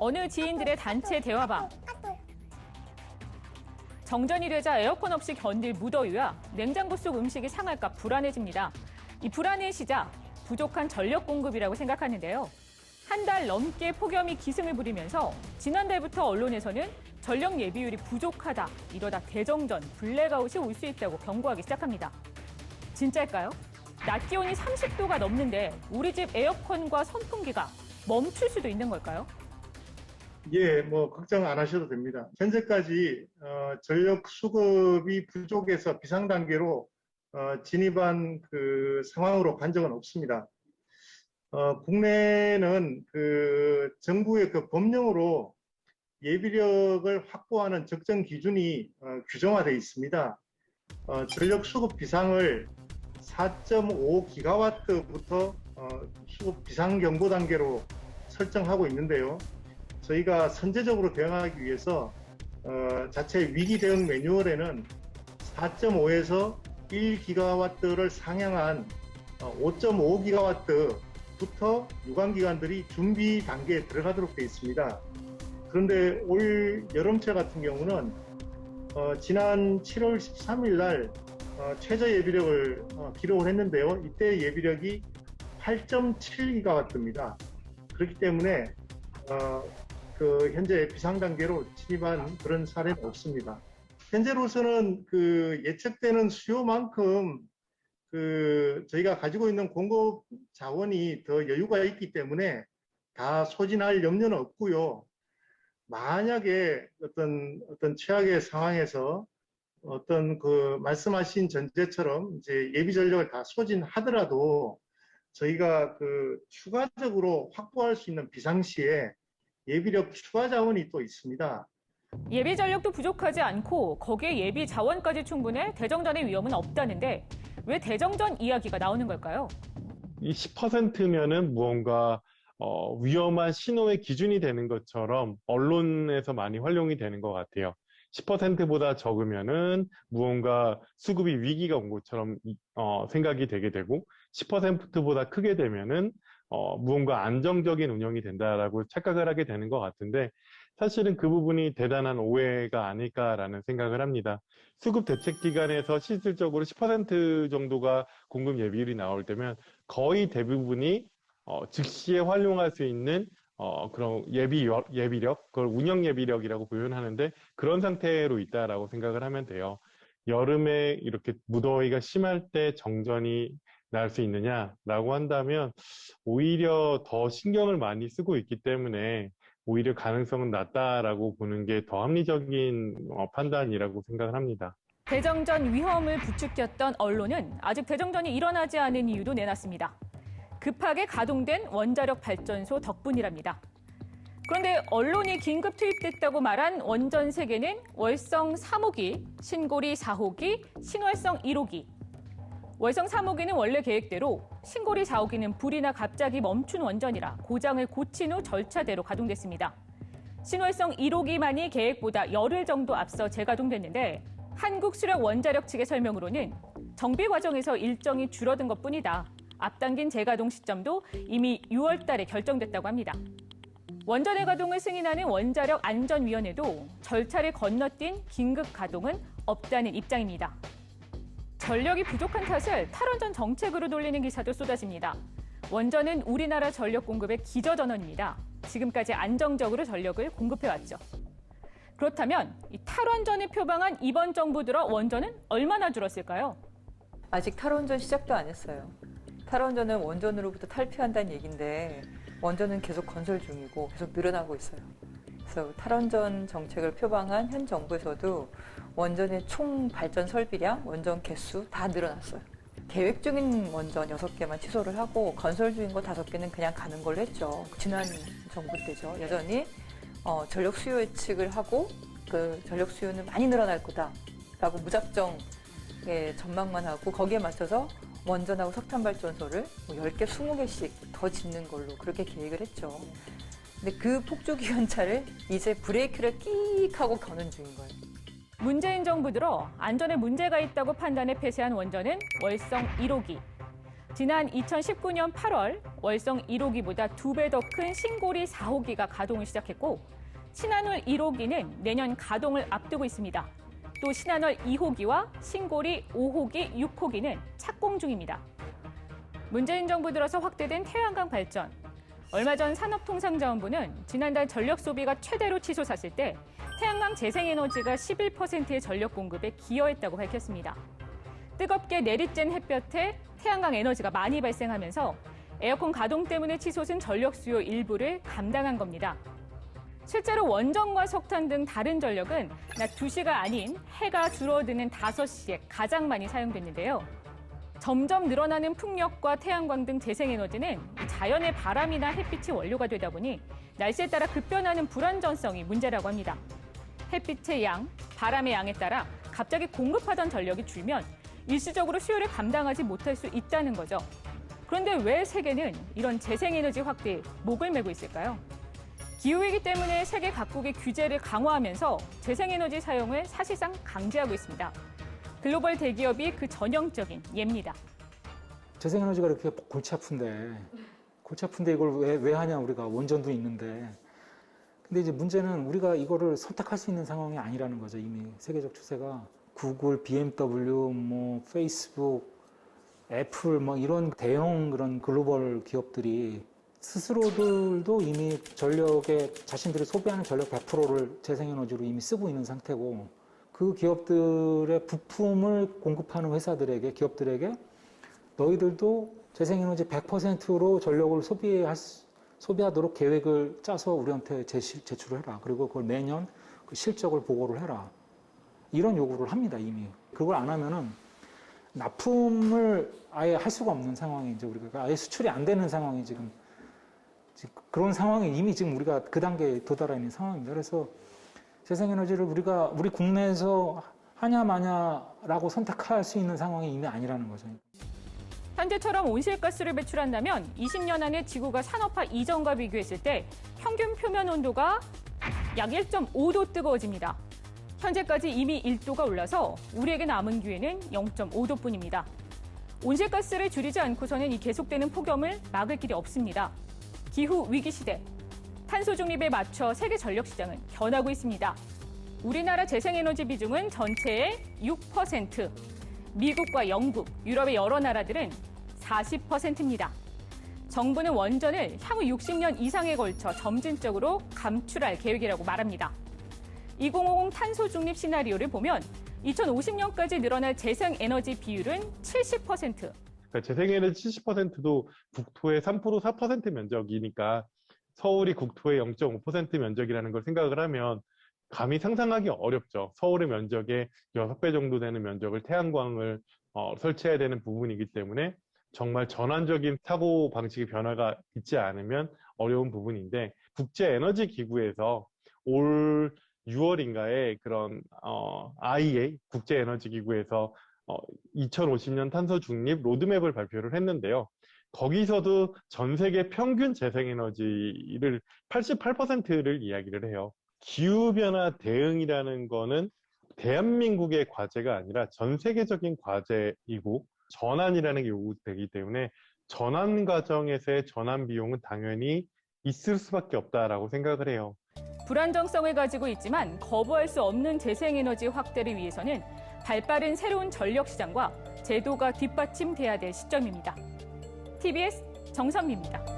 어느 지인들의 단체 대화방. 정전이 되자 에어컨 없이 견딜 무더위와 냉장고 속 음식이 상할까 불안해집니다. 이 불안의 시작, 부족한 전력 공급이라고 생각하는데요. 한 달 넘게 폭염이 기승을 부리면서 지난달부터 언론에서는 전력 예비율이 부족하다, 이러다 대정전, 블랙아웃이 올 수 있다고 경고하기 시작합니다. 진짜일까요? 낮 기온이 30도가 넘는데 우리 집 에어컨과 선풍기가 멈출 수도 있는 걸까요? 예, 뭐 걱정 안 하셔도 됩니다. 현재까지 어, 전력 수급이 부족해서 비상 단계로 어, 진입한 그 상황으로 간 적은 없습니다. 어, 국내는 그 정부의 그 법령으로 예비력을 확보하는 적정 기준이 어, 규정화되어 있습니다. 어, 전력 수급 비상을 4.5 기가와트부터 어, 수급 비상 경보 단계로 설정하고 있는데요. 저희가 선제적으로 대응하기 위해서 어, 자체 위기 대응 매뉴얼에는 4.5에서 1기가와트를 상향한 어, 5.5기가와트부터 유관기관들이 준비 단계에 들어가도록 되어 있습니다. 그런데 올 여름철 같은 경우는 어, 지난 7월 13일 날 어, 최저 예비력을 어, 기록을 했는데요. 이때 예비력이 8.7기가와트입니다. 그렇기 때문에 어, 그 현재 비상 단계로 진입한 그런 사례는 없습니다. 현재로서는 그 예측되는 수요만큼 그 저희가 가지고 있는 공급 자원이 더 여유가 있기 때문에 다 소진할 염려는 없고요. 만약에 어떤 어떤 최악의 상황에서 어떤 그 말씀하신 전제처럼 이제 예비 전력을 다 소진하더라도 저희가 그 추가적으로 확보할 수 있는 비상시에 예비력 추가 자원이 또 있습니다. 예비 전력도 부족하지 않고 거기에 예비 자원까지 충분해 대정전의 위험은 없다는데 왜 대정전 이야기가 나오는 걸까요? 이 10%면은 무언가 어, 위험한 신호의 기준이 되는 것처럼 언론에서 많이 활용이 되는 것 같아요. 10%보다 적으면은 무언가 수급이 위기가 온 것처럼 어, 생각이 되게 되고 10%보다 크게 되면은 어, 무언가 안정적인 운영이 된다라고 착각을 하게 되는 것 같은데 사실은 그 부분이 대단한 오해가 아닐까라는 생각을 합니다. 수급 대책 기간에서 실질적으로 10% 정도가 공급 예비율이 나올 때면 거의 대부분이 어, 즉시에 활용할 수 있는 어, 그런 예비, 예비력, 그걸 운영 예비력이라고 표현하는데 그런 상태로 있다라고 생각을 하면 돼요. 여름에 이렇게 무더위가 심할 때 정전이 날수 있느냐라고 한다면 오히려 더 신경을 많이 쓰고 있기 때문에 오히려 가능성은 낮다라고 보는 게 더 합리적인 어, 판단이라고 생각을 합니다. 대정전 위험을 부추겼던 언론은 아직 대정전이 일어나지 않은 이유도 내놨습니다. 급하게 가동된 원자력 발전소 덕분이랍니다. 그런데 언론이 긴급 투입됐다고 말한 원전 세개는 월성 3호기, 신고리 4호기, 신월성 1호기. 월성 3호기는 원래 계획대로, 신고리 4호기는 불이 나 갑자기 멈춘 원전이라 고장을 고친 후 절차대로 가동됐습니다. 신월성 1호기만이 계획보다 열흘 정도 앞서 재가동됐는데 한국수력 원자력 측의 설명으로는 정비 과정에서 일정이 줄어든 것뿐이다. 앞당긴 재가동 시점도 이미 6월 달에 결정됐다고 합니다. 원전의 가동을 승인하는 원자력 안전위원회도 절차를 건너뛴 긴급 가동은 없다는 입장입니다. 전력이 부족한 탓을 탈원전 정책으로 돌리는 기사도 쏟아집니다. 원전은 우리나라 전력 공급의 기저전원입니다. 지금까지 안정적으로 전력을 공급해왔죠. 그렇다면 이 탈원전을 표방한 이번 정부 들어 원전은 얼마나 줄었을까요? 아직 탈원전 시작도 안 했어요. 탈원전은 원전으로부터 탈피한다는 얘기인데 원전은 계속 건설 중이고 계속 늘어나고 있어요. 그래서 탈원전 정책을 표방한 현 정부에서도 원전의 총 발전 설비량, 원전 개수 다 늘어났어요. 계획 중인 원전 6개만 취소를 하고 건설 중인 거 5개는 그냥 가는 걸로 했죠. 지난 정부 때죠. 여전히 어, 전력 수요 예측을 하고 그 전력 수요는 많이 늘어날 거다라고 무작정 예, 전망만 하고 거기에 맞춰서 원전하고 석탄 발전소를 뭐 10개, 20개씩 더 짓는 걸로 그렇게 계획을 했죠. 근데 그 폭주 기관차를 이제 브레이크를 끽 하고 겨는 중인 거예요. 문재인 정부 들어 안전에 문제가 있다고 판단해 폐쇄한 원전은 월성 1호기. 지난 2019년 8월 월성 1호기보다 두 배 더 큰 신고리 4호기가 가동을 시작했고 신한울 1호기는 내년 가동을 앞두고 있습니다. 또 신한월 2호기와 신고리 5호기, 6호기는 착공 중입니다. 문재인 정부 들어서 확대된 태양광 발전. 얼마 전 산업통상자원부는 지난달 전력 소비가 최대로 치솟았을 때 태양광 재생에너지가 11%의 전력 공급에 기여했다고 밝혔습니다. 뜨겁게 내리쬐는 햇볕에 태양광 에너지가 많이 발생하면서 에어컨 가동 때문에 치솟은 전력 수요 일부를 감당한 겁니다. 실제로 원전과 석탄 등 다른 전력은 낮 2시가 아닌 해가 줄어드는 5시에 가장 많이 사용됐는데요. 점점 늘어나는 풍력과 태양광 등 재생에너지는 자연의 바람이나 햇빛이 원료가 되다 보니 날씨에 따라 급변하는 불안전성이 문제라고 합니다. 햇빛의 양, 바람의 양에 따라 갑자기 공급하던 전력이 줄면 일시적으로 수요를 감당하지 못할 수 있다는 거죠. 그런데 왜 세계는 이런 재생에너지 확대에 목을 메고 있을까요? 기후위기 때문에 세계 각국의 규제를 강화하면서 재생에너지 사용을 사실상 강제하고 있습니다. 글로벌 대기업이 그 전형적인 예입니다. 재생에너지가 이렇게 골치 아픈데 골치 아픈데 이걸 왜, 왜 하냐 우리가. 원전도 있는데. 근데 이제 문제는 우리가 이거를 선택할 수 있는 상황이 아니라는 거죠 이미 세계적 추세가. 구글, BMW, 뭐 페이스북, 애플 뭐 이런 대형 그런 글로벌 기업들이 스스로들도 이미 전력에 자신들이 소비하는 전력 100%를 재생에너지로 이미 쓰고 있는 상태고 그 기업들의 부품을 공급하는 회사들에게 기업들에게 너희들도 재생에너지 100%로 전력을 소비할 수- 소비하도록 계획을 짜서 우리한테 제시, 제출을 해라. 그리고 그걸 매년 그 실적을 보고를 해라. 이런 요구를 합니다, 이미. 그걸 안 하면은 납품을 아예 할 수가 없는 상황이 이제 우리가 아예 수출이 안 되는 상황이 지금, 지금 그런 상황이 이미 지금 우리가 그 단계에 도달해 있는 상황입니다. 그래서 재생에너지를 우리가 우리 국내에서 하냐 마냐라고 선택할 수 있는 상황이 이미 아니라는 거죠. 현재처럼 온실가스를 배출한다면 20년 안에 지구가 산업화 이전과 비교했을 때 평균 표면 온도가 약 1.5도 뜨거워집니다. 현재까지 이미 1도가 올라서 우리에게 남은 기회는 0.5도뿐입니다. 온실가스를 줄이지 않고서는 이 계속되는 폭염을 막을 길이 없습니다. 기후 위기 시대, 탄소 중립에 맞춰 세계 전력 시장은 변하고 있습니다. 우리나라 재생에너지 비중은 전체의 6%, 미국과 영국, 유럽의 여러 나라들은 40%입니다. 정부는 원전을 향후 60년 이상에 걸쳐 점진적으로 감출할 계획이라고 말합니다. 2050 탄소 중립 시나리오를 보면 2050년까지 늘어날 재생 에너지 비율은 70%, 그러니까 재생에너지 70%도 국토의 3% 4% 면적이니까 서울이 국토의 0.5% 면적이라는 걸 생각을 하면 감히 상상하기 어렵죠. 서울의 면적의 6배 정도 되는 면적을 태양광을 어, 설치해야 되는 부분이기 때문에 정말 전환적인 사고 방식의 변화가 있지 않으면 어려운 부분인데 국제 에너지 기구에서 올 6월인가에 그런 어, IEA 국제 에너지 기구에서 어, 2050년 탄소 중립 로드맵을 발표를 했는데요. 거기서도 전 세계 평균 재생에너지를 88%를 이야기를 해요. 기후변화 대응이라는 거는 대한민국의 과제가 아니라 전 세계적인 과제이고 전환이라는 게 요구되기 때문에 전환 과정에서의 전환 비용은 당연히 있을 수밖에 없다라고 생각을 해요. 불안정성을 가지고 있지만 거부할 수 없는 재생에너지 확대를 위해서는 발빠른 새로운 전력 시장과 제도가 뒷받침돼야 될 시점입니다. TBS 정선미입니다.